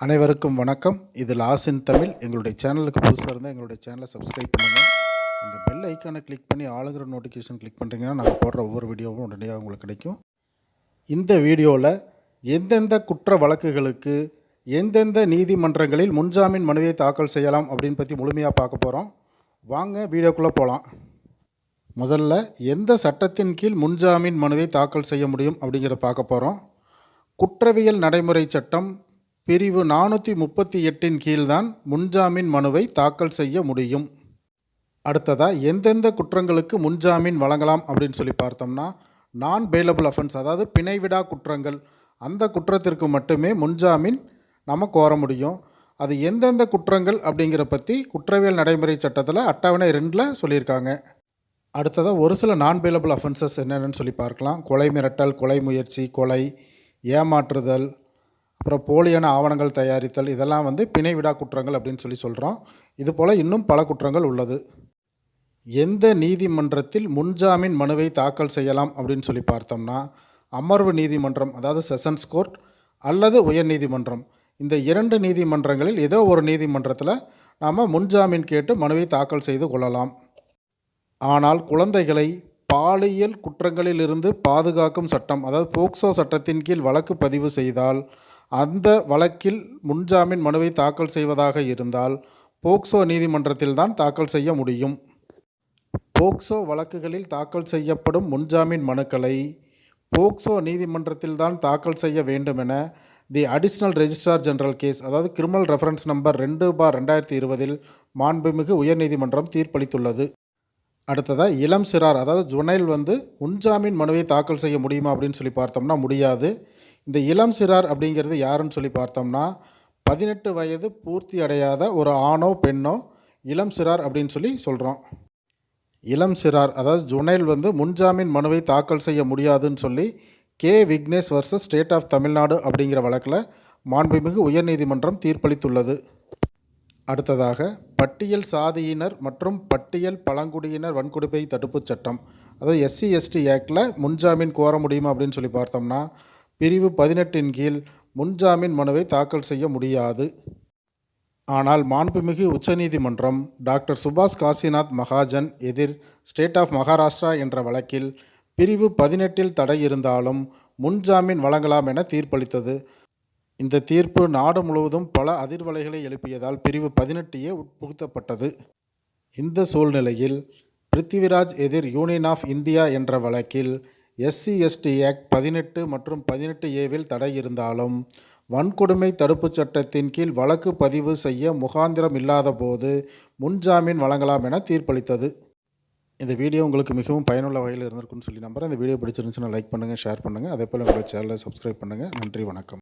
அனைவருக்கும் வணக்கம். இது லாசின் தமிழ். எங்களுடைய சேனலுக்கு புதுசாக இருந்தால் எங்களுடைய சேனலை சப்ஸ்கிரைப் பண்ணுங்கள் அந்த பெல் ஐக்கானை கிளிக் பண்ணி ஆளுகிற நோட்டிஃபிகேஷன் கிளிக் பண்ணுறீங்கன்னா நாங்கள் போடுற ஒவ்வொரு வீடியோவும் உடனடியாக உங்களுக்கு கிடைக்கும். இந்த வீடியோவில் எந்தெந்த குற்ற வழக்குகளுக்கு எந்தெந்த நீதிமன்றங்களில் முன்ஜாமீன் மனுவை தாக்கல் செய்யலாம் அப்படின்னு பற்றி முழுமையாக பார்க்க போகிறோம் வாங்க வீடியோக்குள்ளே போகலாம் முதல்ல எந்த சட்டத்தின் கீழ் முன்ஜாமீன் மனுவை தாக்கல் செய்ய முடியும் அப்படிங்கிறத பார்க்க போகிறோம் குற்றவியல் நடைமுறை சட்டம் பிரிவு நானூற்றி முப்பத்தி எட்டின் கீழ்தான் முன்ஜாமீன் மனுவை தாக்கல் செய்ய முடியும். அடுத்ததாக எந்தெந்த குற்றங்களுக்கு முன்ஜாமீன் வழங்கலாம் அப்படின்னு சொல்லி பார்த்தோம்னா நான் பெயிலபிள் அஃபென்ஸ் அதாவது பிணைவிடா குற்றங்கள் அந்த குற்றத்திற்கு மட்டுமே முன்ஜாமீன் நம்ம கோர முடியும். அது எந்தெந்த குற்றங்கள் அப்படிங்கிற பற்றி குற்றவியல் நடைமுறை சட்டத்தில் அட்டவணை ரெண்டில் சொல்லியிருக்காங்க. அடுத்ததாக ஒரு சில நான் பெயிலபிள் அஃபென்சஸ் என்னென்னு சொல்லி பார்க்கலாம். கொலை மிரட்டல் கொலை முயற்சி கொலை ஏமாற்றுதல் அப்புறம் போலியான ஆவணங்கள் தயாரித்தல் இதெல்லாம் வந்து பிணைவிடா குற்றங்கள் அப்படின்னு சொல்லி சொல்கிறோம் இது போல் இன்னும் பல குற்றங்கள் உள்ளது. எந்த நீதிமன்றத்தில் முன்ஜாமீன் மனுவை தாக்கல் செய்யலாம் அப்படின்னு சொல்லி பார்த்தோம்னா அமர்வு நீதிமன்றம் அதாவது செஷன்ஸ் கோர்ட் அல்லது உயர் நீதிமன்றம் இந்த இரண்டு நீதிமன்றங்களில் ஏதோ ஒரு நீதிமன்றத்தில் நாம் முன்ஜாமீன் கேட்டு மனுவை தாக்கல் செய்து கொள்ளலாம். ஆனால் குழந்தைகளை பாலியல் குற்றங்களிலிருந்து பாதுகாக்கும் சட்டம் அதாவது போக்சோ சட்டத்தின் கீழ் வழக்கு பதிவு செய்தால் அந்த வழக்கில் முன்ஜாமீன் மனுவை தாக்கல் செய்வதாக இருந்தால் போக்சோ நீதிமன்றத்தில் தான் தாக்கல் செய்ய முடியும். போக்சோ வழக்குகளில் தாக்கல் செய்யப்படும் முன்ஜாமீன் மனுக்களை போக்சோ நீதிமன்றத்தில் தான் தாக்கல் செய்ய வேண்டுமென the additional registrar general case அதாவது கிரிமினல் ரெஃபரன்ஸ் நம்பர் ரெண்டு பார் ரெண்டாயிரத்தி இருபதில் மாண்புமிகு உயர்நீதிமன்றம் தீர்ப்பளித்துள்ளது. அடுத்ததாக இளம் சிறார் அதாவது ஜுனைல் வந்து முன்ஜாமீன் மனுவை தாக்கல் செய்ய முடியுமா அப்படின்னு சொல்லி பார்த்தோம்னா முடியாது. இந்த இளம் சிறார் அப்படிங்கிறது யாருன்னு சொல்லி பார்த்தோம்னா பதினெட்டு வயது பூர்த்தி அடையாத ஒரு ஆணோ பெண்ணோ இளம் சிறார் அப்படின்னு சொல்லி சொல்கிறோம் இளம் சிறார் அதாவது ஜுனைல் வந்து முன்ஜாமீன் மனுவை தாக்கல் செய்ய முடியாதுன்னு சொல்லி K. Vignesh versus state of Tamil Nadu அப்படிங்கிற வழக்கில் மாண்புமிகு உயர்நீதிமன்றம் தீர்ப்பளித்துள்ளது. அடுத்ததாக பட்டியல் சாதியினர் மற்றும் பட்டியல் பழங்குடியினர் வன்கொடுமை தடுப்புச் சட்டம் அதாவது எஸ்சி எஸ்டி ஆக்டில் முன்ஜாமீன் கோர முடியுமா அப்படின்னு சொல்லி பார்த்தோம்னா பிரிவு பதினெட்டின் கீழ் முன்ஜாமீன் மனுவை தாக்கல் செய்ய முடியாது. ஆனால் மாண்புமிகு உச்சநீதிமன்றம் டாக்டர் சுபாஷ் காசிநாத் மகாஜன் எதிர் ஸ்டேட் ஆஃப் மகாராஷ்டிரா என்ற வழக்கில் பிரிவு பதினெட்டில் தடை இருந்தாலும் முன்ஜாமீன் வழங்கலாம் என தீர்ப்பளித்தது. இந்த தீர்ப்பு நாடு முழுவதும் பல அதிர்வலைகளை எழுப்பியதால் பிரிவு பதினெட்டையே உட்புகுத்தப்பட்டது. இந்த சூழ்நிலையில் பிருத்திவிராஜ் எதிர் யூனியன் ஆஃப் இந்தியா என்ற வழக்கில் எஸ்சி எஸ்டி ஆக்ட் பதினெட்டு மற்றும் பதினெட்டு ஏவில் தடை இருந்தாலும் வன்கொடுமை தடுப்புச் சட்டத்தின் கீழ் வழக்கு பதிவு செய்ய முகாந்திரம் இல்லாத போது முன்ஜாமீன் வழங்கலாம் என தீர்ப்பளித்தது. இந்த வீடியோ உங்களுக்கு மிகவும் பயனுள்ள வகையில் இருந்திருக்குன்னு சொல்லி நம்புகிறேன் இந்த வீடியோ பிடிச்சிருந்துச்சுன்னா லைக் பண்ணுங்கள் ஷேர் பண்ணுங்கள் அதே போல் உங்கள் சேனலை சப்ஸ்கிரைப் பண்ணுங்கள் நன்றி வணக்கம்.